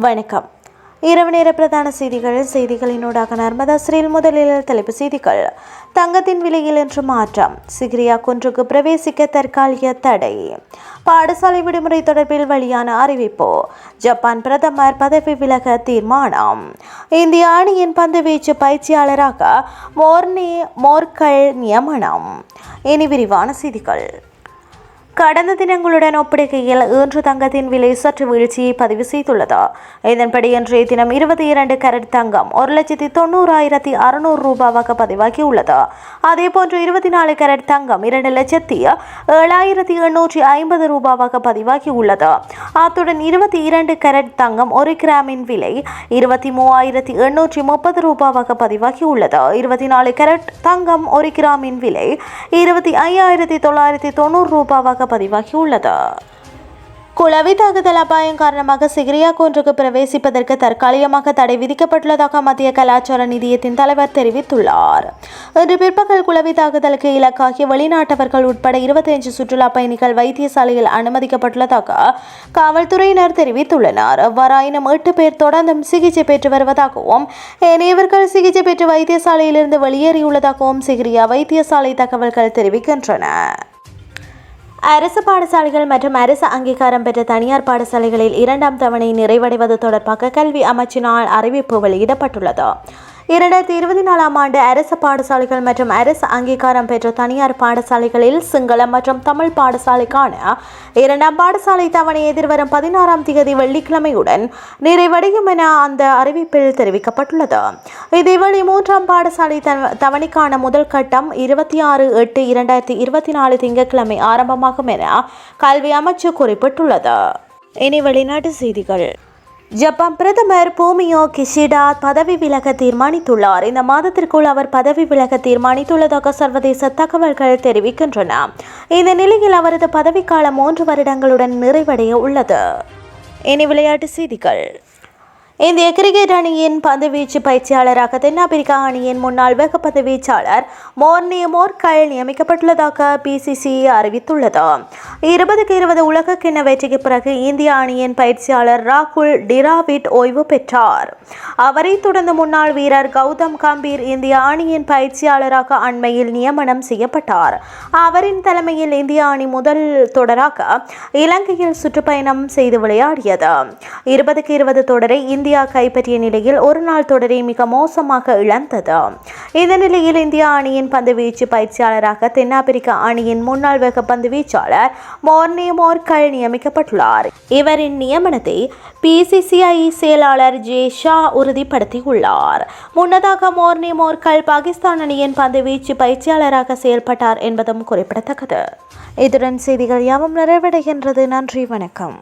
வணக்கம். இரவு நேர பிரதான செய்திகள் செய்திகளினூடாக நர்மதா ஸ்ரீல் முதலில் தலைப்பு செய்திகள். தங்கத்தின் விலையில் இன்று மாற்றம். சிகிரியா குன்றுக்கு பிரவேசிக்க தற்காலிக தடை. பாடசாலை விடுமுறை தொடர்பில் வெளியான அறிவிப்பு. ஜப்பான் பிரதமர் பதவி விலக தீர்மானம். இந்திய அணியின் பந்துவீச்சு பயிற்சியாளராக மோர்னி மோர்கல் நியமனம். இனி விரிவான செய்திகள். கடந்த தினங்களுடன் ஒப்பிடுகையில் இன்று தங்கத்தின் விலை சற்று வீழ்ச்சியை பதிவு செய்துள்ளது. இதன்படி இன்றைய தினம் இருபத்தி இரண்டு கரட் தங்கம் ஒரு லட்சத்தி தொண்ணூறாயிரத்தி அறுநூறு ரூபாவாக பதிவாகியுள்ளது. அதேபோன்று இருபத்தி நாலு கரட் தங்கம் இரண்டு லட்சத்தி ஏழாயிரத்தி எண்ணூற்றி ஐம்பது ரூபாவாக பதிவாகியுள்ளது. அத்துடன் இருபத்தி இரண்டு கரட் தங்கம் ஒரு கிராமின் விலை இருபத்தி மூவாயிரத்தி எண்ணூற்றி முப்பது ரூபாவாக பதிவாகியுள்ளது. இருபத்தி நாலு கரட் தங்கம் ஒரு கிராமின் விலை இருபத்தி ஐயாயிரத்தி தொள்ளாயிரத்தி தொண்ணூறு ரூபாவாக பதிவாகியுள்ளது குளவி தாக்குதல் அபாயம் காரணமாக சிகிரியா குன்றுக்கு பிரவேசிப்பதற்கு தற்காலிகமாக தடை விதிக்கப்பட்டுள்ளதாக மத்திய கலாச்சார நிதியத்தின் தலைவர் தெரிவித்துள்ளார். இன்று பிற்பகல் குளவி தாக்குதலுக்கு இலக்காகிய வெளிநாட்டவர்கள் உட்பட இருபத்தைந்து சுற்றுலா பயணிகள் வைத்தியசாலையில் அனுமதிக்கப்பட்டுள்ளதாக காவல்துறையினர் தெரிவித்துள்ளனர். அவ்வாறாயினும் எட்டு பேர் தொடர்ந்தும் சிகிச்சை பெற்று வருவதாகவும் ஏனையவர்கள் சிகிச்சை பெற்று வைத்தியசாலையிலிருந்து வெளியேறியுள்ளதாகவும் சிகிரியா வைத்தியசாலை தகவல்கள் தெரிவிக்கின்றன. அரசு பாடசாலைகள் மற்றும் அரசு அங்கீகாரம் பெற்ற தனியார் பாடசாலைகளில் இரண்டாம் தவணை நிறைவடைவது தொடர்பாக கல்வி அமைச்சினால் அறிவிப்பு வெளியிடப்பட்டுள்ளது. இரண்டாயிரத்தி இருபத்தி நாலாம் ஆண்டு அரசு பாடசாலைகள் மற்றும் அரசு அங்கீகாரம் பெற்ற தனியார் பாடசாலைகளில் சிங்களம் மற்றும் தமிழ் பாடசாலைக்கான இரண்டாம் பாடசாலை தவணை எதிர்வரும் பதினாறாம் தேதி வெள்ளிக்கிழமையுடன் நிறைவடையும் என அந்த அறிவிப்பில் தெரிவிக்கப்பட்டுள்ளது. இதேவேளை மூன்றாம் பாடசாலை தவணைக்கான முதல் கட்டம் இருபத்தி ஆறு எட்டு இரண்டாயிரத்தி இருபத்தி நாலு திங்கட்கிழமை ஆரம்பமாகும் என கல்வி அமைச்சு குறிப்பிட்டுள்ளது. இனி வெளிநாட்டு செய்திகள். ஜப்பான் பிரதமர் பூமியோ கிஷிடா பதவி விலக தீர்மானித்துள்ளார். இந்த மாதத்திற்குள் அவர் பதவி விலக தீர்மானித்துள்ளதாக சர்வதேச தகவல்கள் தெரிவிக்கின்றன. இந்த நிலையில் அவரது பதவிக்காலம் மூன்று வருடங்களுடன் நிறைவடைய உள்ளது. இனி விளையாட்டு செய்திகள். இந்திய கிரிக்கெட் அணியின் பந்துவீச்சு பயிற்சியாளராக தென்னாப்பிரிக்கா அணியின் முன்னாள் வேகப்பந்து வீச்சாளர் மோர்னி மோர்கல் நியமிக்கப்பட்டுள்ளதாக பிசிசி அறிவித்துள்ளது. இருபதுக்கு இருபது உலகக்கிண்ண வெற்றிக்கு பிறகு இந்திய அணியின் பயிற்சியாளர் ராகுல் டிராவிட் ஓய்வு பெற்றார். அவரை தொடர்ந்து முன்னாள் வீரர் கௌதம் கம்பீர் இந்திய அணியின் பயிற்சியாளராக அண்மையில் நியமனம் செய்யப்பட்டார். அவரின் தலைமையில் இந்திய அணி முதல் தொடராக இலங்கையில் சுற்றுப்பயணம் செய்து விளையாடியது. இருபதுக்கு இருபது தொடரை இந்திய இந்தியா கைப்பற்றிய நிலையில் ஒரு நாள் தொடரை மிக மோசமாக இழந்தது. இந்த நிலையில் இந்தியா அணியின் பந்து வீச்சு பயிற்சியாளராக தென்னாப்பிரிக்க அணியின் முன்னாள் வேகப்பந்து வீச்சாளர் மோர்னே மோர்கல் நியமிக்கப்பட்டுள்ளார். இவரின் நியமனத்தை பிசிசிஐ செயலாளர் ஜே ஷா உறுதிப்படுத்தியுள்ளார். முன்னதாக மோர்னே மோர்கல் பாகிஸ்தான் அணியின் பந்து வீச்சு பயிற்சியாளராக செயல்பட்டார் என்பதும் குறிப்பிடத்தக்கது. இதுடன் செய்திகள் யாவும் நிறைவடைகின்றது. நன்றி வணக்கம்.